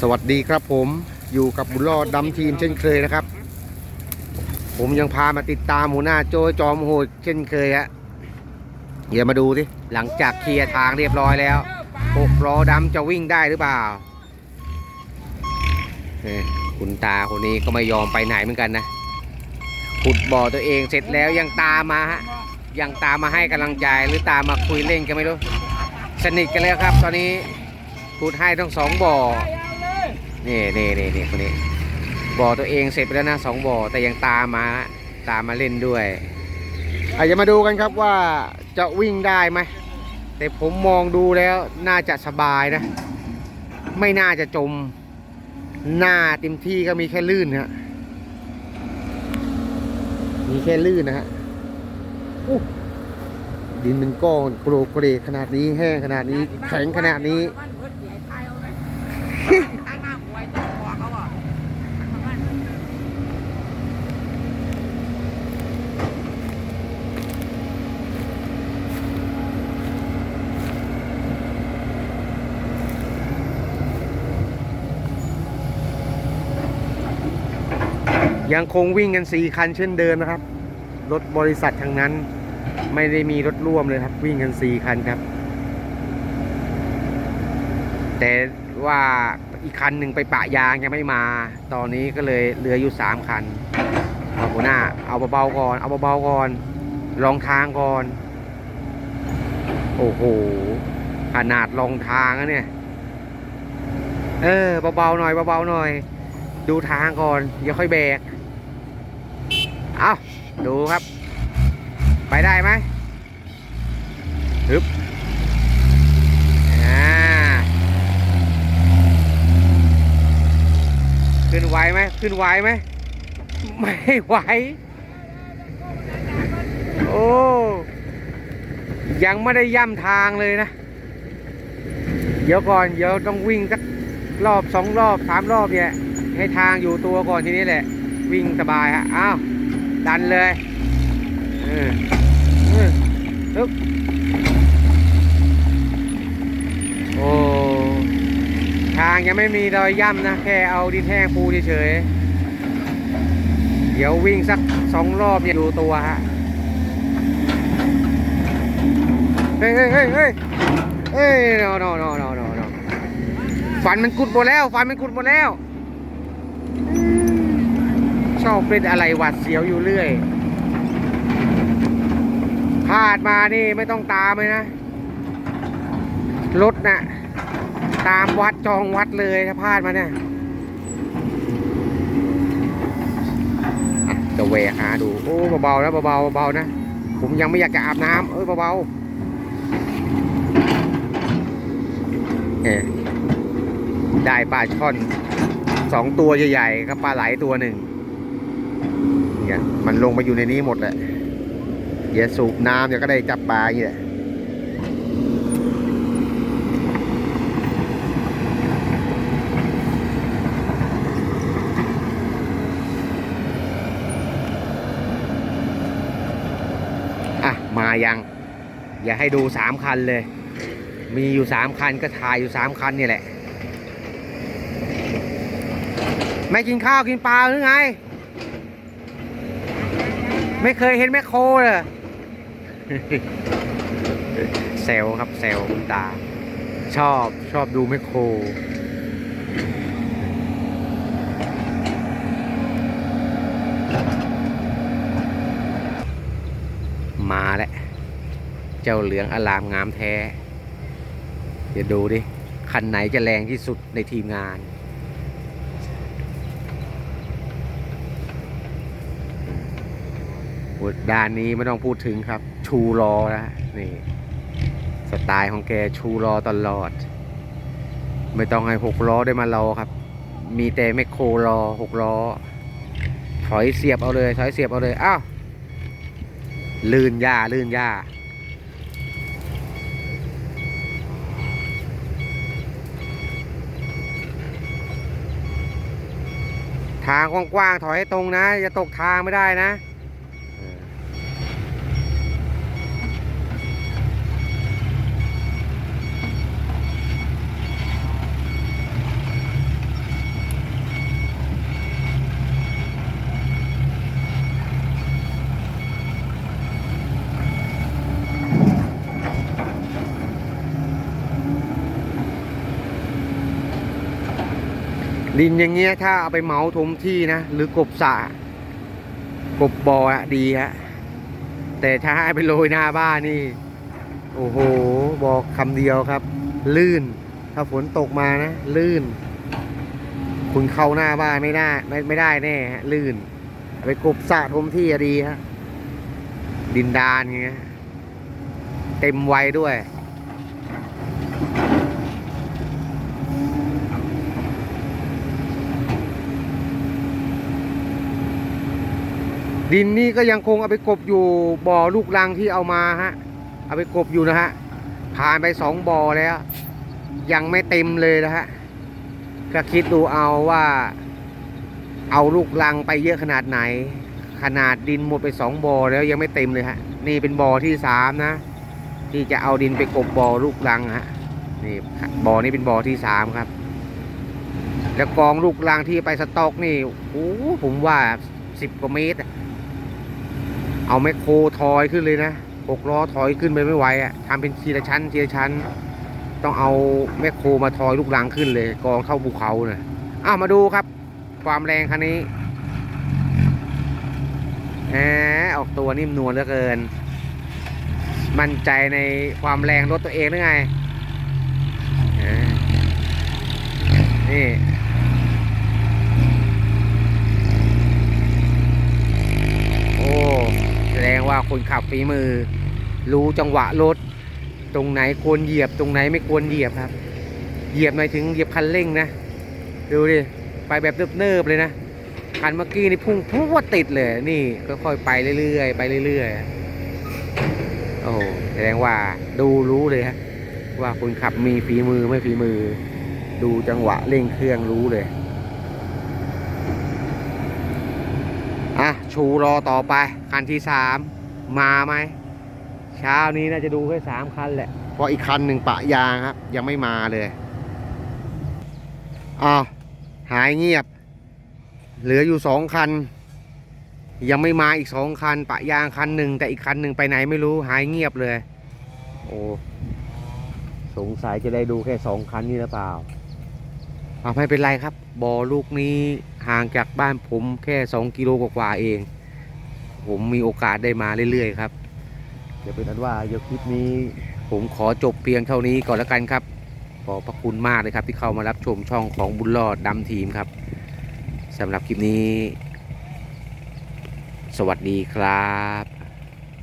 สวัสดีครับผมอยู่กับบุญรอดดำทีมเช่นเคยนะครับ ผมยังพามาติดตามหัวหน้าโจจอมโหดเช่นเคยฮะเดี๋ยวมาดูสิหลังจากเคลียร์ทางเรียบร้อยแล้วหกล้อดำจะวิ่งได้หรือเปล่าคุณตาคนนี้ก็ไม่ยอมไปไหนเหมือนกันนะขุดบ่อตัวเองเสร็จแล้วยังตามมาฮะยังตามมาให้กำลังใจหรือตามมาคุยเล่นกันไม่รู้สนิทกันแล้วครับ ตอนนี้ขุดให้ทั้งสองบ่อ นี่นี่นี่นี่คนนี้บ่อตัวเองเสร็จไปแล้วนะสองบ่อแต่ยังตามมาตามมาเล่นด้วยอาจจะมาดูกันครับว่าจะวิ่งได้ไหมแต่ผมมองดูแล้วน่าจะสบายนะ ไม่น่าจะจม หน้าเต็มที่ก็มีแค่ลื่นฮะมีแค่ลื่นนะฮะดินเป็นก้อนโกรกเกรขนาดนี้แห้งขนาดนี้แข็งขนาดนี้ ยังคงวิ่งกันสี่คันเช่นเดิมนะครับ รถบริษัททางนั้น ไม่ได้มีรถร่วมเลยครับ วิ่งกันสี่คันครับ แต่ว่าอีกคันหนึ่งไปปะยางยังไม่มา ตอนนี้ก็เลยเหลืออยู่สามคันเอาหัวหน้า เอาเบาๆก่อน เอาเบาๆก่อนลองทางก่อน โอ้โห ขนาดลองทางนะเนี่ย เออเบาๆหน่อยเบาๆหน่อย ดูทางก่อนเดี๋ยวค่อยแบก เอาดูครับ ไปได้ไหมฮึบขึ้นไหวไหมขึ้นไหวไหมไม่ไหว โอ้ ยังไม่ได้ย่ำทางเลยนะ เดี๋ยวก่อน เดี๋ยวต้องวิ่งสักรอบสองรอบสามรอบเนี่ย ให้ทางอยู่ตัวก่อนทีนี้แหละ วิ่งสบายฮะอ้าวดันเลยเออเออฮึบโอ้ทางยังไม่มีรอยย่ำนะ แค่เอาดินแห้งปูเฉยๆเดี๋ยววิ่งสักสองรอบเนี่ยดูตัวฮะเฮ้ยเฮ้ยเฮ้ยเฮ้ยเฮ้ย no no no no no no ฟันมันกุดหมดแล้ว ฟันมันกุดหมดแล้ว ชอบเป็นอะไรหวัดเสียวอยู่เรื่อยพลาดมานี่ไม่ต้องตามเลยนะ รถน่ะ ตามวัดจองวัดเลยถ้าพลาดมาเนี่ยจะแหวกหาดู โอ้เบาๆนะเบาๆเบาๆนะ ผมยังไม่อยากจะอาบน้ำเอ้ยเบาๆเอ๊ได้ปลาช่อนสองตัวใหญ่ๆกับปลาไหลตัวหนึ่ง เนี่ยมันลงมาอยู่ในนี้หมดแหละเดี๋ยวสูบน้ำเดี๋ยวก็ได้จับปลาอย่างนี้แหละอะมายัง อย่าให้ดูสามคันเลย มีอยู่สามคันก็ถ่ายอยู่สามคันนี่แหละ ไม่กินข้าวกินปลาหรือไง ไม่เคยเห็นแมคโครเลยเซลครับเซลคุณตา ชอบชอบดูแมคโครมาแล้ว เจ้าเหลืองอลามงามแท้ เดี๋ยวดูดิ คันไหนจะแรงที่สุดในทีมงาน ด้านนี้ไม่ต้องพูดถึงครับ ชูรอนะนี่ สไตล์ของแกชูรอตลอด ไม่ต้องให้หกล้อได้มารอครับ มีแต่แมคโครรอหกล้อ ถอยเสียบเอาเลย ถอยเสียบเอาเลย อ้าวลื่นหญ้าลื่นหญ้าทางกว้างๆถอยให้ตรงนะ อย่าตกทางไม่ได้นะ ดินอย่างเงี้ยถ้าเอาไปเมาถมที่นะ หรือกบสะกบบ่ออะดีฮะแต่ถ้าให้ไปโรยหน้าบ้านนี่ โอ้โห บอกคำเดียวครับ ลื่น ถ้าฝนตกมานะ ลื่น คุณเข้าหน้าบ้านไม่ได้ไม่ไม่ได้แน่ฮะลื่น ไปกบสะถมที่อะดีฮะดินดานอย่างเงี้ยเต็มไวด้วย ดินนี่ก็ยังคงเอาไปกบอยู่บ่อลูกรังที่เอามาฮะ เอาไปกบอยู่นะฮะ ผ่านไปสองบ่อแล้ว ยังไม่เต็มเลยนะฮะ ก็คิดดูเอาว่า เอาลูกรังไปเยอะขนาดไหน ขนาดดินหมดไปสองบ่อแล้วยังไม่เต็มเลยฮะ นี่เป็นบ่อที่สามนะ ที่จะเอาดินไปกบบ่อลูกรังฮะ นี่บ่อนี้เป็นบ่อที่สามครับ แล้วกองลูกรังที่ไปสต็อกนี่ โอ้ผมว่าสิบกว่าเมตร เอาแมคโครทอยขึ้นเลยนะหกล้อถอยขึ้นไปไม่ไหวอะทำเป็นทีละชั้นทีละชั้น ต้องเอาแมคโครมาทอยลูกรังขึ้นเลย กองเท่าภูเขาเนะ่ะอ้าวมาดูครับ ความแรงคันนี้แหมออกตัวนิ่มนวลเหลือเกิน มั่นใจในความแรงรถตัวเองหรือไงนี่โอ้ แสดงว่าคนขับฝีมือ รู้จังหวะรถ ตรงไหนควรเหยียบตรงไหนไม่ควรเหยียบครับ เหยียบหมายถึงเหยียบคันเร่งนะดูดิไปแบบเนิบๆเลยนะคันเมื่อกี้นี่พุ่งพุ่งว่าติดเลยนี่ค่อยๆไปเรื่อยๆไปเรื่อยๆโอ้โหแสดงว่าดูรู้เลยฮะว่าคนขับมีฝีมือไม่ฝีมือ ดูจังหวะเร่งเครื่องรู้เลย อะ ชูรอต่อไป คันที่สามมาไหมเช้านี้น่าจะดูแค่สามคันแหละ เพราะอีกคันหนึ่งปะยางครับ ยังไม่มาเลยอ้าวหายเงียบ เหลืออยู่สองคัน ยังไม่มาอีกสองคัน ปะยางคันหนึ่งแต่อีกคันหนึ่งไปไหนไม่รู้หายเงียบเลย โอ้สงสัยจะได้ดูแค่สองคันนี้หรือเปล่าาไม่เป็นไรครับบ่อลูกนี้ห่างจากบ้านผมแค่สองกิโลกว่าๆเอง ผมมีโอกาสได้มาเรื่อยๆครับเดี๋ยวเป็นนั้นว่าเดี๋ยวคลิปนี้ผมขอจบเพียงเท่านี้ก่อนแล้วกันครับ ขอบพระคุณมากเลยครับ ที่เข้ามารับชมช่องของบุญรอดดำทีมครับสำหรับคลิปนี้ สวัสดีครับ